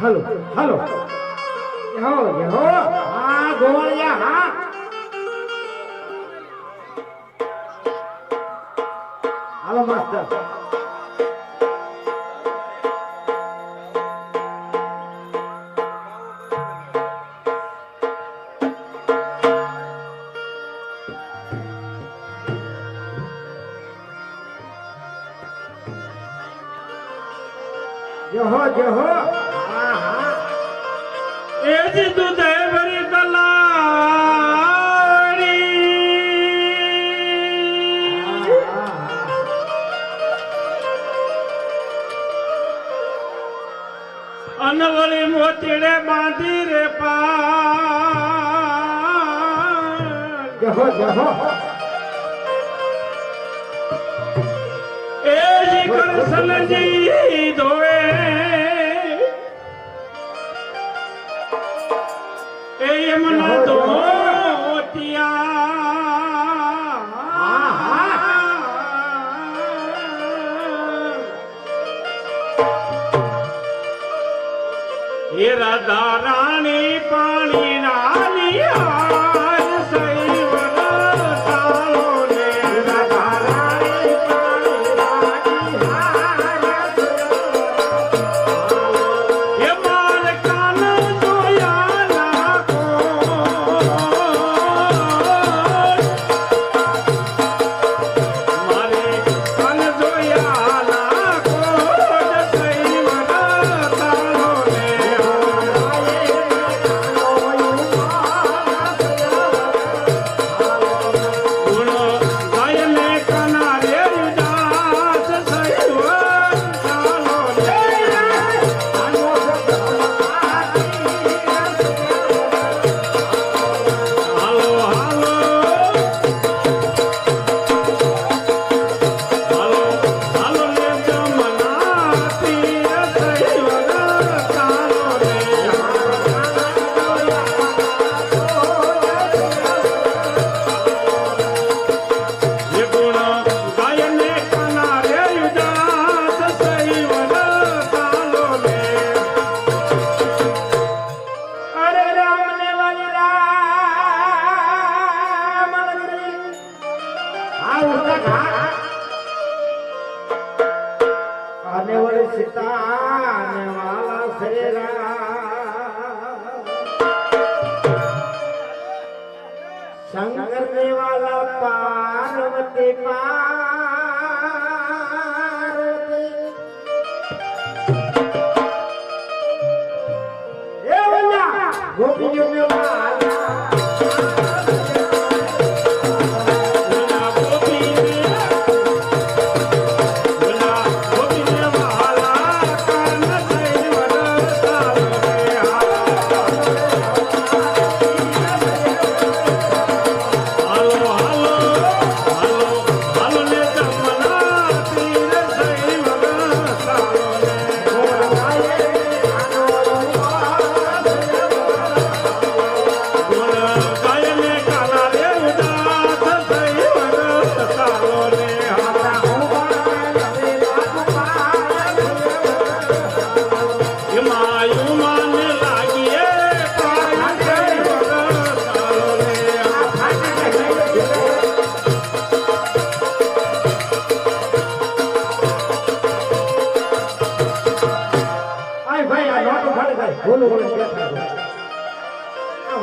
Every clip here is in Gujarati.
હાલો હાલો. યહો યહો. હા ગોવાળિયા જહો જહો तूं वरी दल अनवली रे जी। એમના ધોતિયા હે રાધા રાણી પાણી શંકર દેવાલા પાર્વતી પાર્વતી ગોપીઓ ને માલા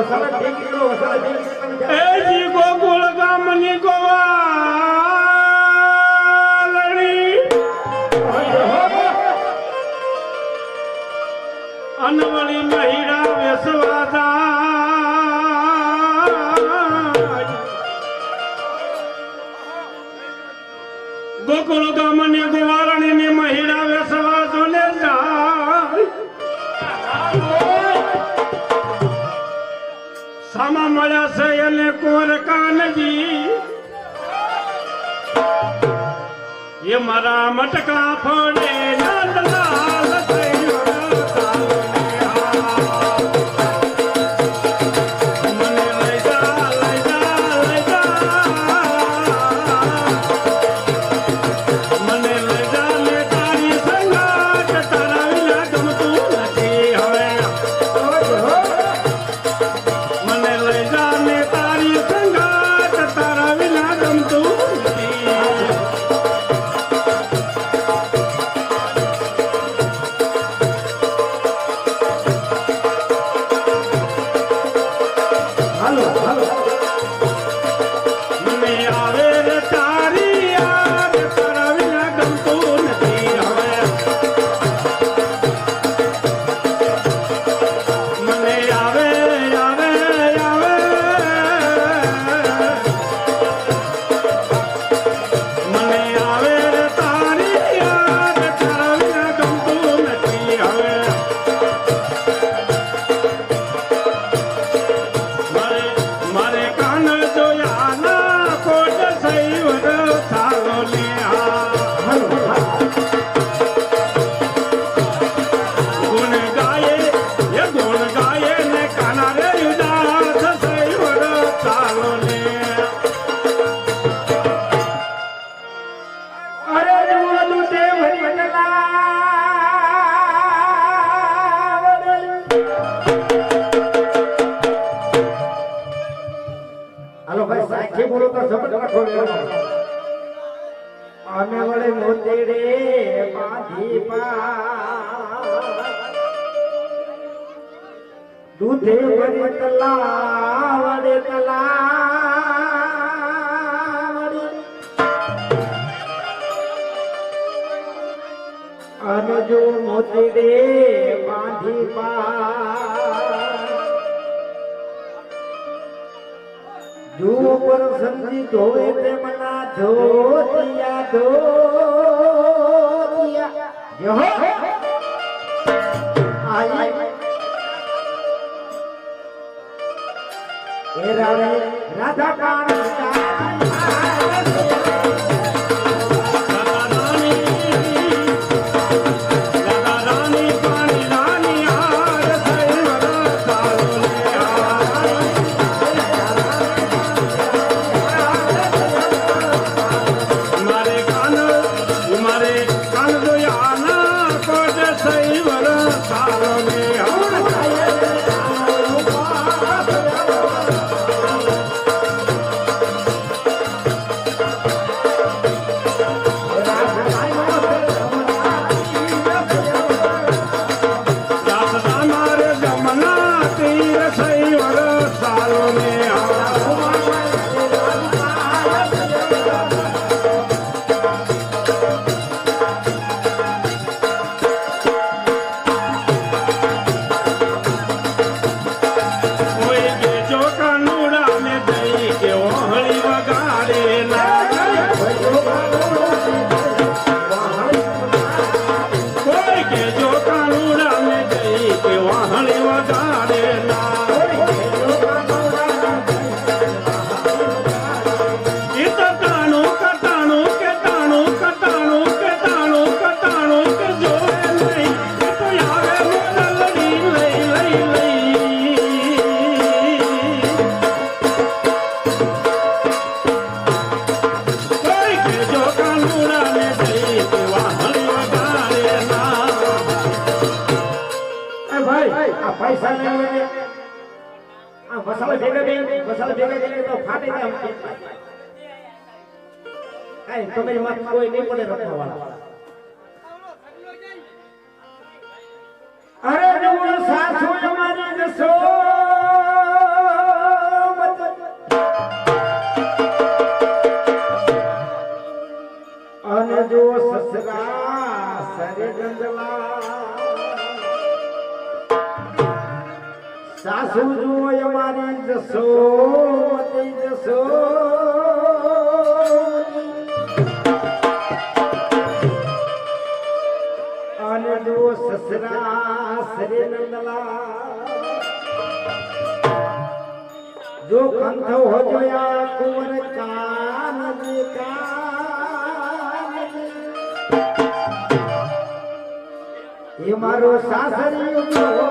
વસાવા ટેકી કરો વસાવા. ટેકી એ જી ગોકુળ ગામની ગો મારા કાનજી. એ મારા મટકા ફોડે નાદલા. આખો વેરો. અમે વળે મોતીડે બાંધી દૂધે ભરી તલા વડે અને જો મોતીડે બાંધી પા જો પર સમજી ધોવે તે મના ધોતિયા ધોતિયા યહો આઈ. એ રાધા કાંતા આ મસાલા ભેગા બે મસાલા ભેગા કરીને તો ફાટી જાય. કાંઈ તમારી વાત કોઈ નહીં પડે રખવાવાળા. અરે જુઓ સાસુ અમારી જશો જશો જશો અને જુઓ સસરા સરે નંદલા જો કંઠો હો જોયા કુંવર કાન કાન. એ મારો સાસરિયો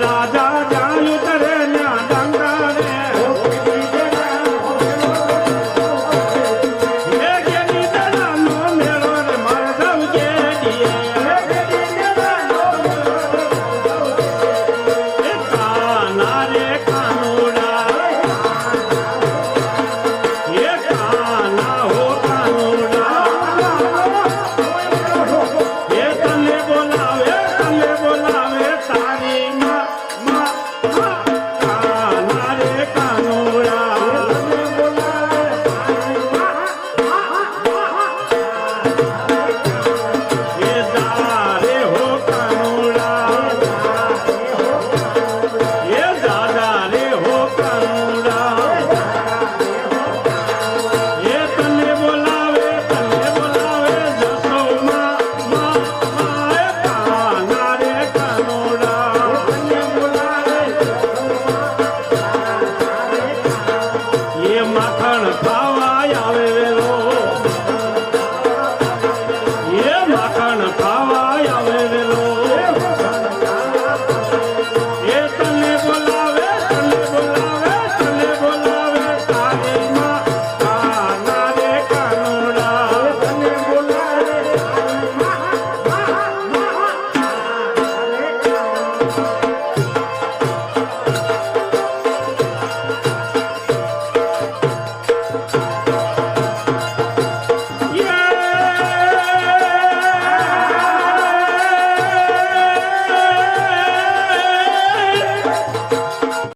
Lord,